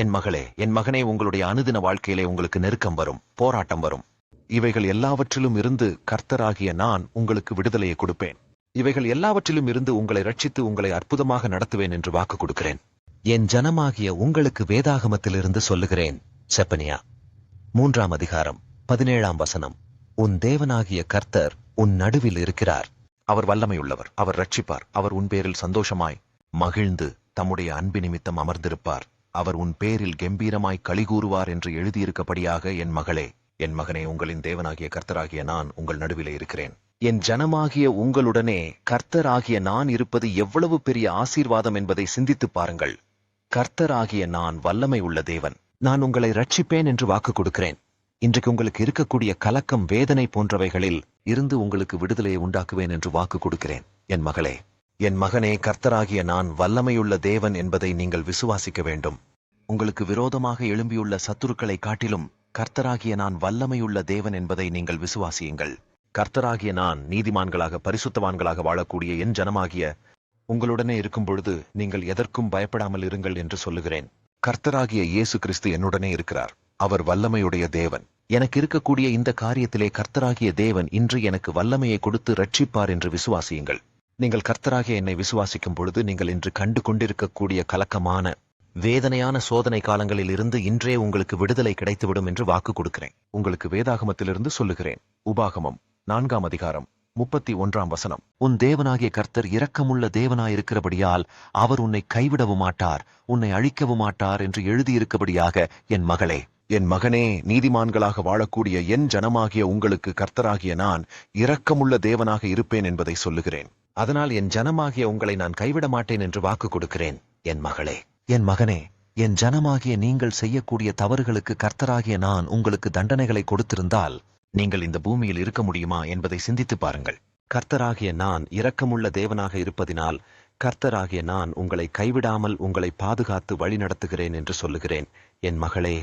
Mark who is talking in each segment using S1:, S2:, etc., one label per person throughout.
S1: என் மகளே என் மகனே உங்களுடைய அனுதின வாழ்க்கையிலே உங்களுக்கு நெருக்கம் வரும் போராட்டம் வரும். இவைகள் எல்லாவற்றிலும் இருந்து கர்த்தராகிய நான் உங்களுக்கு விடுதலையை கொடுப்பேன். இவைகள் எல்லாவற்றிலும் இருந்து உங்களை ரட்சித்து உங்களை அற்புதமாக நடத்துவேன் என்று வாக்கு கொடுக்கிறேன். என் ஜனமாகிய உங்களுக்கு வேதாகமத்திலிருந்து சொல்லுகிறேன் செப்பனியா. மூன்றாம் அதிகாரம் பதினேழாம் வசனம். உன் தேவனாகிய கர்த்தர் உன் நடுவில் இருக்கிறார். அவர் வல்லமையுள்ளவர் அவர் ரட்சிப்பார் அவர் உன் பேரில் சந்தோஷமாய் மகிழ்ந்து தம்முடைய அன்பு நிமித்தம் அமர்ந்திருப்பார். அவர் உன் பேரில் கெம்பீரமாய் களிகூறுவார் என்று எழுதியிருக்கபடியாக என் மகளே என் மகனே உங்களின் தேவனாகிய கர்த்தராகிய நான் உங்கள் நடுவிலே இருக்கிறேன். என் ஜனமாகிய உங்களுடனே கர்த்தராகிய நான் இருப்பது எவ்வளவு பெரிய ஆசீர்வாதம் என்பதை சிந்தித்துப் பாருங்கள். கர்த்தராகிய நான் வல்லமை உள்ள தேவன். நான் உங்களை ரட்சிப்பேன் என்று வாக்கு கொடுக்கிறேன். இன்றைக்கு உங்களுக்கு இருக்கக்கூடிய கலக்கம் வேதனை போன்றவைகளில் இருந்து உங்களுக்கு விடுதலையை உண்டாக்குவேன் என்று வாக்கு கொடுக்கிறேன். என் மகளே என் மகனே கர்த்தராகிய நான் வல்லமையுள்ள தேவன் என்பதை நீங்கள் விசுவாசிக்க வேண்டும். உங்களுக்கு விரோதமாக எழும்பியுள்ள சத்துருக்களை காட்டிலும் கர்த்தராகிய நான் வல்லமையுள்ள தேவன் என்பதை நீங்கள் விசுவாசியுங்கள். கர்த்தராகிய நான் நீதிமான்களாக பரிசுத்தவான்களாக வாழக்கூடிய என் ஜனமாகிய உங்களுடனே இருக்கும் பொழுது நீங்கள் எதற்கும் பயப்படாமல் இருங்கள் என்று சொல்லுகிறேன். கர்த்தராகிய இயேசு கிறிஸ்து என்னுடனே இருக்கிறார். அவர் வல்லமையுடைய தேவன். எனக்கு இருக்கக்கூடிய இந்த காரியத்திலே கர்த்தராகிய தேவன் இன்று எனக்கு வல்லமையை கொடுத்து ரட்சிப்பார் என்று விசுவாசியுங்கள். நீங்கள் கர்த்தராகிய என்னை விசுவாசிக்கும் பொழுது நீங்கள் இன்று கண்டு கொண்டிருக்கக்கூடிய கலக்கமான வேதனையான சோதனை காலங்களில் இருந்து இன்றே உங்களுக்கு விடுதலை கிடைத்துவிடும் என்று வாக்கு கொடுக்கிறேன். உங்களுக்கு வேதாகமத்திலிருந்து சொல்லுகிறேன். உபாகமம் நான்காம் அதிகாரம் முப்பத்தி ஒன்றாம் வசனம். உன் தேவனாகிய கர்த்தர் இரக்கமுள்ள தேவனாயிருக்கிறபடியால் அவர் உன்னை கைவிடவும் மாட்டார் உன்னை அழிக்கவும் மாட்டார் என்று எழுதியிருக்கபடியாக என் மகளே என் மகனே நீதிமான்களாக வாழக்கூடிய என் ஜனமாகிய உங்களுக்கு கர்த்தராகிய நான் இரக்கமுள்ள தேவனாக இருப்பேன் என்பதை சொல்லுகிறேன். அதனால் என் ஜனமாகிய உங்களை நான் கைவிட மாட்டேன் என்று வாக்கு கொடுக்கிறேன் என் மகளே. என் மகனே என் ஜனமாகிய நீங்கள் செய்யக்கூடிய தவறுகளுக்கு கர்த்தராகிய நான் உங்களுக்கு தண்டனைகளை கொடுத்திருந்தால் நீங்கள் இந்த பூமியில் இருக்க முடியுமா என்பதை சிந்தித்து பாருங்கள். கர்த்தராகிய நான் இரக்கமுள்ள தேவனாக இருப்பதினால் கர்த்தராகிய நான் உங்களை கைவிடாமல் உங்களை பாதுகாத்து வழி நடத்துகிறேன் என்று சொல்லுகிறேன். என் மகளே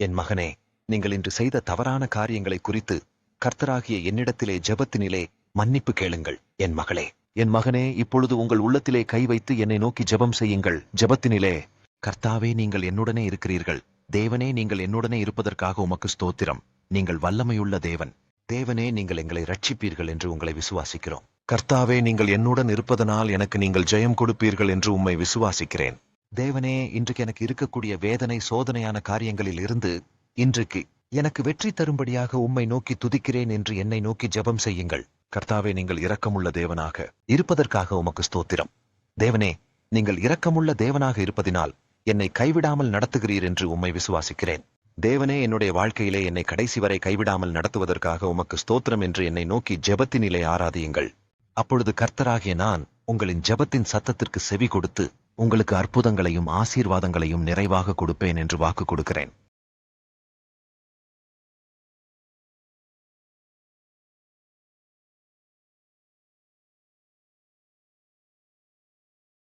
S1: என் மகனே நீங்கள் இன்று செய்த தவறான காரியங்களை குறித்து கர்த்தராகிய என்னிடத்திலே ஜெபத்தினிலே மன்னிப்பு கேளுங்கள் என் மகளே. என் மகனே இப்பொழுது உங்கள் உள்ளத்திலே கை வைத்து என்னை நோக்கி ஜெபம் செய்யுங்கள். ஜெபத்தினிலே கர்த்தாவே நீங்கள் என்னுடனே இருக்கிறீர்கள். தேவனே நீங்கள் என்னுடனே இருப்பதற்காக உமக்கு ஸ்தோத்திரம். நீங்கள் வல்லமையுள்ள தேவன். தேவனே நீங்கள் எங்களை ரட்சிப்பீர்கள் என்று உங்களை விசுவாசிக்கிறோம். கர்த்தாவே நீங்கள் என்னுடன் இருப்பதனால் எனக்கு நீங்கள் ஜெயம் கொடுப்பீர்கள் என்று உம்மை விசுவாசிக்கிறேன். தேவனே இன்றைக்கு எனக்கு இருக்கக்கூடிய வேதனை சோதனையான காரியங்களில் இருந்து இன்றைக்கு எனக்கு வெற்றி தரும்படியாக உம்மை நோக்கி துதிக்கிறேன் என்று என்னை நோக்கி ஜெபம் செய்யுங்கள். கர்த்தாவே நீங்கள் இரக்கமுள்ள தேவனாக இருப்பதற்காக உமக்கு ஸ்தோத்திரம். தேவனே நீங்கள் இரக்கமுள்ள தேவனாக இருப்பதினால் என்னை கைவிடாமல் நடத்துகிறீர் என்று உம்மை விசுவாசிக்கிறேன். தேவனே என்னுடைய வாழ்க்கையிலே என்னை கடைசி வரை கைவிடாமல் நடத்துவதற்காக உமக்கு ஸ்தோத்திரம் என்று என்னை நோக்கி ஜெபத்தினிலே ஆராதியுங்கள். அப்பொழுது கர்த்தராகிய நான் உங்களின் ஜெபத்தின் சத்தத்திற்கு செவி கொடுத்து உங்களுக்கு அற்புதங்களையும் ஆசீர்வாதங்களையும் நிறைவாக கொடுப்பேன் என்று வாக்கு கொடுக்கிறேன்.